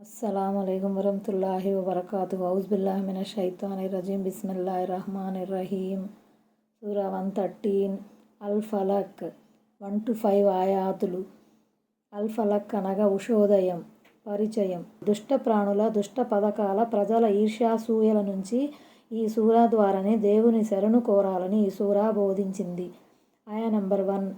అస్సలం అయికం వరహతుల్లాహి వబర్కాతు ఔజ్బిల్లాహిమిన షైతాని రజీం బిస్మిల్లాహి రహమాన్ రహీం సూరా one thirteen. Al Falak one to five ఆయాతులు. అల్ ఫలక్ అనగా ఉషోదయం పరిచయం. దుష్ట ప్రాణుల దుష్ట పథకాల ప్రజల ఈర్ష్యాసూయల నుంచి ఈ సూరా ద్వారానే దేవుని శరణు కోరాలని ఈ సూరా బోధించింది. ఆయా నెంబర్ వన్.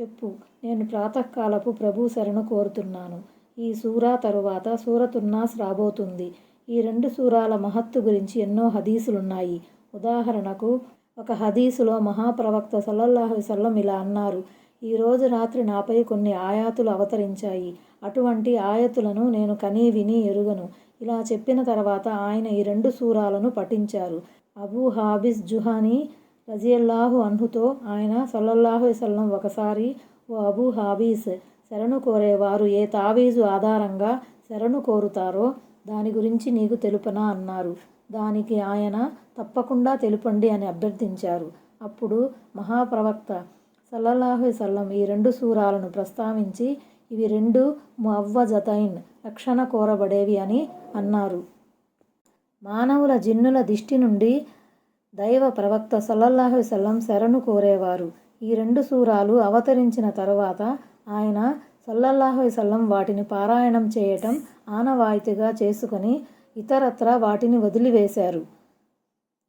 చెప్పు. నేను ప్రాతకాలపు ప్రభు శరణు కోరుతున్నాను. ఈ సూరా తరువాత సూరతున్నాస్ రాబోతుంది. ఈ రెండు సూరాల మహత్తు గురించి ఎన్నో హదీసులున్నాయి. ఉదాహరణకు ఒక హదీసులో మహాప్రవక్త సల్లల్లాహు సల్లం ఇలా అన్నారు ఈ రోజు రాత్రి నాపై కొన్ని ఆయాతులు అవతరించాయి. అటువంటి ఆయతులను నేను కనీ విని ఎరుగను. ఇలా చెప్పిన తర్వాత ఆయన ఈ రెండు సూరాలను పఠించారు. అబూ హాబిస్ జుహానీ రజియల్లాహు అన్హుతో ఆయన సల్లల్లాహు సల్లం ఒకసారి ఓ అబూ హాబీస్ శరణు కోరేవారు ఏ తావీజు ఆధారంగా శరణు కోరుతారో దాని గురించి నీకు తెలుపనా అన్నారు. దానికి ఆయన తప్పకుండా తెలుపండి అని అభ్యర్థించారు. అప్పుడు మహాప్రవక్త సల్లల్లాహు సల్లం ఈ రెండు సూరాలను ప్రస్తావించి ఇవి రెండు మువ్వజతైన్ రక్షణ కోరబడేవి అని అన్నారు. మానవుల జిన్నుల దిష్టి నుండి దైవ ప్రవక్త సల్లల్లాహు సల్లం శరణు కోరేవారు. ఈ రెండు సూరాలు అవతరించిన తర్వాత ఆయన సల్లల్లాహు సల్లం వాటిని పారాయణం చేయటం ఆనవాయితీగా చేసుకొని ఇతరత్ర వాటిని వదిలివేశారు.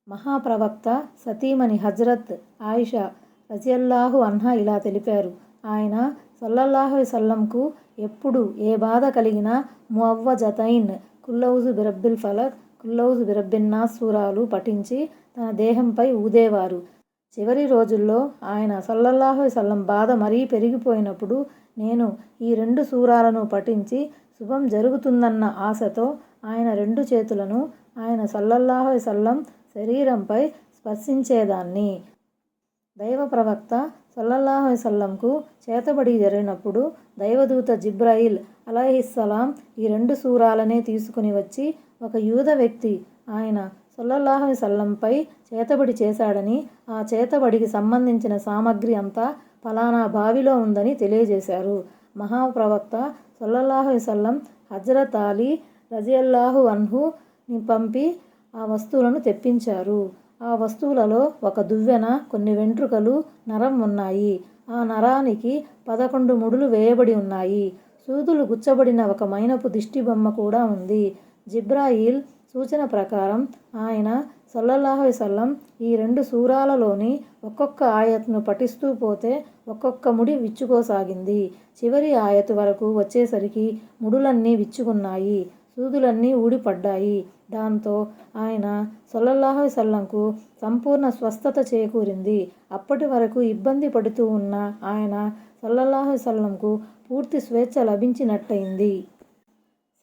మహాప్రవక్త సతీమణి హజరత్ ఆయిషా రజియల్లాహు అన్హా ఇలా తెలిపారు. ఆయన సల్లల్లాహు సల్లంకు ఎప్పుడు ఏ బాధ కలిగినా మువ్వజతైన్ కుల్లౌజు బిరబ్బిల్ ఫలక్ కుల్లౌజు బిరబ్బిన్నాస్ సూరాలు పఠించి తన దేహంపై ఊదేవారు. చివరి రోజుల్లో ఆయన సల్లల్లాహు సల్లం బాధ మరీ పెరిగిపోయినప్పుడు నేను ఈ రెండు సూరాలను పఠించి శుభం జరుగుతుందన్న ఆశతో ఆయన రెండు చేతులను ఆయన సల్లల్లాహు సల్లం శరీరంపై స్పర్శించేదాన్ని. దైవ ప్రవక్త సల్లల్లాహు సల్లంకు చేతబడి జరిగినప్పుడు దైవదూత జిబ్రాయిల్ అలహిస్సలాం ఈ రెండు సూరాలనే తీసుకుని వచ్చి ఒక యూద వ్యక్తి ఆయన సల్లల్లాహు సల్లంపై చేతబడి చేశాడని ఆ చేతబడికి సంబంధించిన సామగ్రి అంతా ఫలానా బావిలో ఉందని తెలియజేశారు. మహాప్రవక్త సల్లల్లాహు సల్లం హజరత్ అలీ రజియల్లాహు అన్హుని పంపి ఆ వస్తువులను తెప్పించారు. ఆ వస్తువులలో ఒక దువ్వెన కొన్ని వెంట్రుకలు నరం ఉన్నాయి. ఆ నరానికి పదకొండు ముడులు వేయబడి ఉన్నాయి. సూదులు గుచ్చబడిన ఒక మైనపు దిష్టిబొమ్మ కూడా ఉంది. జిబ్రాయిల్ సూచన ప్రకారం ఆయన సల్లల్లాహు సల్లం ఈ రెండు సూరాలలోని ఒక్కొక్క ఆయత్ను పఠిస్తూ పోతే ఒక్కొక్క ముడి విచ్చుకోసాగింది. చివరి ఆయతు వరకు వచ్చేసరికి ముడులన్నీ విచ్చుకున్నాయి. సూదులన్నీ ఊడిపడ్డాయి. దాంతో ఆయన సొల్లల్లాహు సల్లంకు సంపూర్ణ స్వస్థత చేకూరింది. అప్పటి వరకు ఇబ్బంది పడుతూ ఉన్న ఆయన సల్లల్లాహు సల్లంకు పూర్తి స్వేచ్ఛ లభించినట్టయింది.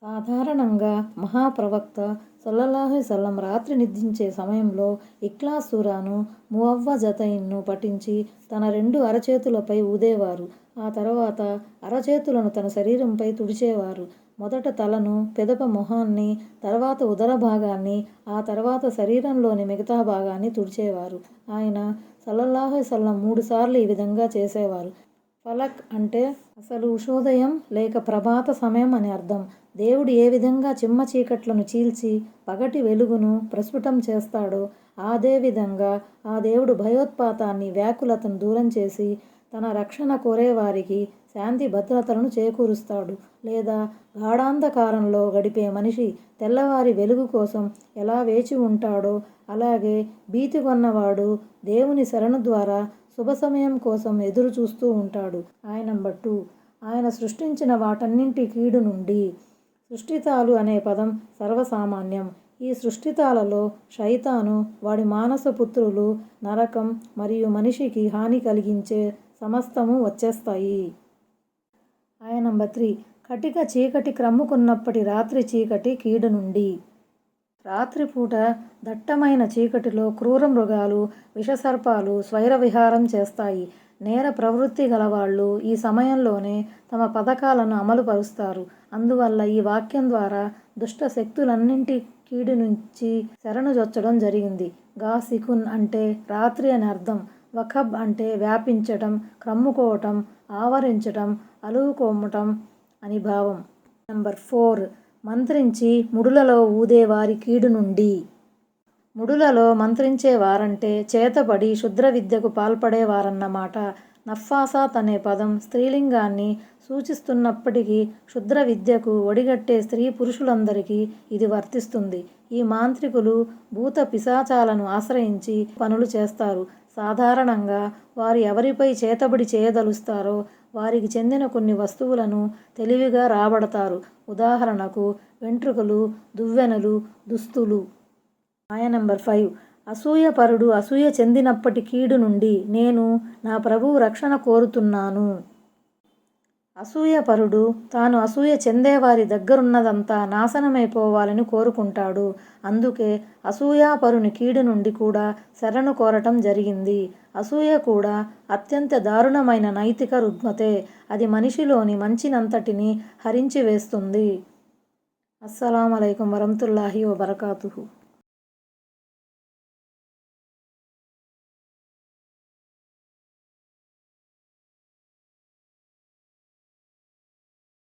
సాధారణంగా మహాప్రవక్త సల్లల్లాహు సల్లం. రాత్రి నిద్రించే సమయంలో ఇక్లాస్ సూరాను మువ్వ జతయిన్ను పఠించి తన రెండు అరచేతులపై ఊదేవారు. ఆ తర్వాత అరచేతులను తన శరీరంపై తుడిచేవారు. మొదట తలను పెదప మొహాన్ని తర్వాత ఉదర భాగాన్ని ఆ తర్వాత శరీరంలోని మిగతా భాగాన్ని తుడిచేవారు. ఆయన సల్లల్లాహు సల్లం మూడుసార్లు ఈ విధంగా చేసేవారు. ఫలక్ అంటే అసలు ఉషోదయం లేక ప్రభాత సమయం అని అర్థం. దేవుడు ఏ విధంగా చిమ్మ చీకట్లను చీల్చి పగటి వెలుగును ప్రస్ఫుటం చేస్తాడో అదే విధంగా ఆ దేవుడు భయోత్పాతాన్ని వ్యాకులతను దూరం చేసి తన రక్షణ కోరేవారికి శాంతి భద్రతలను చేకూరుస్తాడు. లేదా గాఢాంధకారంలో గడిపే మనిషి తెల్లవారి వెలుగు కోసం ఎలా వేచి ఉంటాడో అలాగే భీతి కొన్నవాడు దేవుని శరణు ద్వారా శుభ సమయం కోసం ఎదురు చూస్తూ ఉంటాడు. ఆయన బట్టు ఆయన సృష్టించిన వాటన్నింటి కీడు నుండి సృష్టితాలు అనే పదం సర్వసామాన్యం. ఈ సృష్టితాలలో శైతాను వాడి మానస పుత్రులు నరకం మరియు మనిషికి హాని కలిగించే సమస్తము వచ్చేస్తాయి. ఆయన నంబర్ త్రీ. కటిక చీకటి క్రమ్ముకున్నప్పటి రాత్రి చీకటి కీడు నుండి రాత్రిపూట దట్టమైన చీకటిలో క్రూర మృగాలు విషసర్పాలు స్వైర విహారం చేస్తాయి. నేర ప్రవృత్తి గలవాళ్ళు ఈ సమయంలోనే తమ పథకాలను అమలుపరుస్తారు. అందువల్ల ఈ వాక్యం ద్వారా దుష్ట శక్తులన్నింటి కీడు నుంచి శరణుజొచ్చడం జరిగింది. గాసికున్ అంటే రాత్రి అని అర్థం. వఖబ్ అంటే వ్యాపించటం క్రమ్ముకోవటం ఆవరించటం అలువుకోమటం అని భావం. Number four. మంత్రించి ముడులలో ఊదేవారి కీడు నుండి. ముడులలో మంత్రించేవారంటే చేతబడి శుద్ర విద్యకు పాల్పడేవారన్నమాట నఫ్ఫాసాత్ అనే పదం స్త్రీలింగాన్ని సూచిస్తున్నప్పటికీ క్షుద్ర విద్యకు ఒడిగట్టే స్త్రీ పురుషులందరికీ ఇది వర్తిస్తుంది. ఈ మాంత్రికులు భూత పిశాచాలను ఆశ్రయించి పనులు చేస్తారు. సాధారణంగా వారు ఎవరిపై చేతబడి చేయదలుస్తారో వారికి చెందిన కొన్ని వస్తువులను తెలివిగా రాబడతారు. ఉదాహరణకు వెంట్రుకలు దువ్వెనలు దుస్తులు. మాయ నెంబర్ ఫైవ్. అసూయపరుడు అసూయ చెందినప్పటి కీడు నుండి నేను నా ప్రభువు రక్షణ కోరుతున్నాను. అసూయపరుడు. తాను అసూయ చెందేవారి దగ్గరున్నదంతా నాశనమైపోవాలని కోరుకుంటాడు. అందుకే అసూయాపరుని కీడు నుండి కూడా శరణు కోరటం జరిగింది. అసూయ కూడా అత్యంత దారుణమైన నైతిక రుగ్మతే. అది మనిషిలోని మంచినంతటిని హరించి వేస్తుంది. అస్సలం అయికం వరహతుల్లాహి వబర్కాతుహు.